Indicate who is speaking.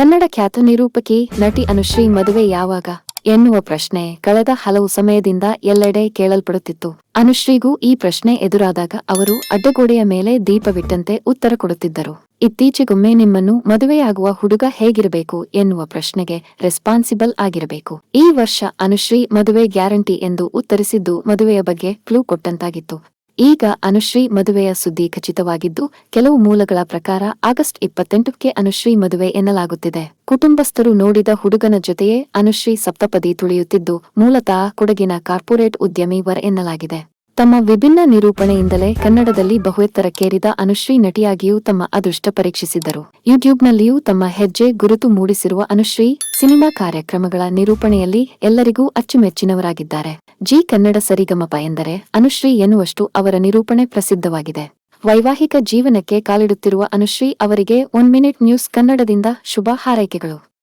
Speaker 1: ಕನ್ನಡ ಖ್ಯಾತ ನಿರೂಪಕಿ, ನಟಿ ಅನುಶ್ರೀ ಮದುವೆ ಯಾವಾಗ? ಎನ್ನುವ ಪ್ರಶ್ನೆ ಕಳೆದ ಹಲವು ಸಮಯದಿಂದ ಎಲ್ಲೆಡೆ ಕೇಳಲ್ಪಡುತ್ತಿತ್ತು. ಅನುಶ್ರೀಗೂ ಈ ಪ್ರಶ್ನೆ ಎದುರಾದಾಗ ಅವರು ಅಡ್ಡಗೋಡೆಯ ಮೇಲೆ ದೀಪವಿಟ್ಟಂತೆ ಉತ್ತರ ಕೊಡುತ್ತಿದ್ದರು. ಇತ್ತೀಚೆಗೊಮ್ಮೆ ನಿಮ್ಮನ್ನು ಮದುವೆಯಾಗುವ ಹುಡುಗ ಹೇಗಿರಬೇಕು ಎನ್ನುವ ಪ್ರಶ್ನೆಗೆ ರೆಸ್ಪಾನ್ಸಿಬಲ್ ಆಗಿರಬೇಕು. ಈ ವರ್ಷ ಅನುಶ್ರೀ ಮದುವೆ ಗ್ಯಾರಂಟಿ ಎಂದು ಉತ್ತರಿಸಿದ್ದು ಮದುವೆಯ ಬಗ್ಗೆ ಕ್ಲೂ ಕೊಟ್ಟಂತಾಗಿತ್ತು. ಈಗ ಅನುಶ್ರೀ ಮದುವೆಯ ಸುದ್ದಿ ಖಚಿತವಾಗಿದ್ದು, ಕೆಲವು ಮೂಲಗಳ ಪ್ರಕಾರ ಆಗಸ್ಟ್ ಇಪ್ಪತ್ತೆಂಟಕ್ಕೆ ಅನುಶ್ರೀ ಮದುವೆ ಎನ್ನಲಾಗುತ್ತಿದೆ. ಕುಟುಂಬಸ್ಥರು ನೋಡಿದ ಹುಡುಗನ ಜೊತೆಯೇ ಅನುಶ್ರೀ ಸಪ್ತಪದಿ ತುಳಿಯುತ್ತಿದ್ದು, ಮೂಲತಃ ಕೊಡಗಿನ ಕಾರ್ಪೊರೇಟ್ ಉದ್ಯಮಿ ವರ ಎನ್ನಲಾಗಿದೆ. ತಮ್ಮ ವಿಭಿನ್ನ ನಿರೂಪಣೆಯಿಂದಲೇ ಕನ್ನಡದಲ್ಲಿ ಬಹುಎತ್ತರಕ್ಕೇರಿದ ಅನುಶ್ರೀ ನಟಿಯಾಗಿಯೂ ತಮ್ಮ ಅದೃಷ್ಟ ಪರೀಕ್ಷಿಸಿದ್ದರು. ಯೂಟ್ಯೂಬ್ನಲ್ಲಿಯೂ ತಮ್ಮ ಹೆಜ್ಜೆ ಗುರುತು ಮೂಡಿಸಿರುವ ಅನುಶ್ರೀ, ಸಿನಿಮಾ ಕಾರ್ಯಕ್ರಮಗಳ ನಿರೂಪಣೆಯಲ್ಲಿ ಎಲ್ಲರಿಗೂ ಅಚ್ಚುಮೆಚ್ಚಿನವರಾಗಿದ್ದಾರೆ. ಜಿ ಕನ್ನಡ ಸರಿಗಮಪ ಎಂದರೆ ಅನುಶ್ರೀ ಎನ್ನುವಷ್ಟು ಅವರ ನಿರೂಪಣೆ ಪ್ರಸಿದ್ಧವಾಗಿದೆ. ವೈವಾಹಿಕ ಜೀವನಕ್ಕೆ ಕಾಲಿಡುತ್ತಿರುವ ಅನುಶ್ರೀ ಅವರಿಗೆ ಒನ್ ಮಿನಿಟ್ ನ್ಯೂಸ್ ಕನ್ನಡದಿಂದ ಶುಭ ಹಾರೈಕೆಗಳು.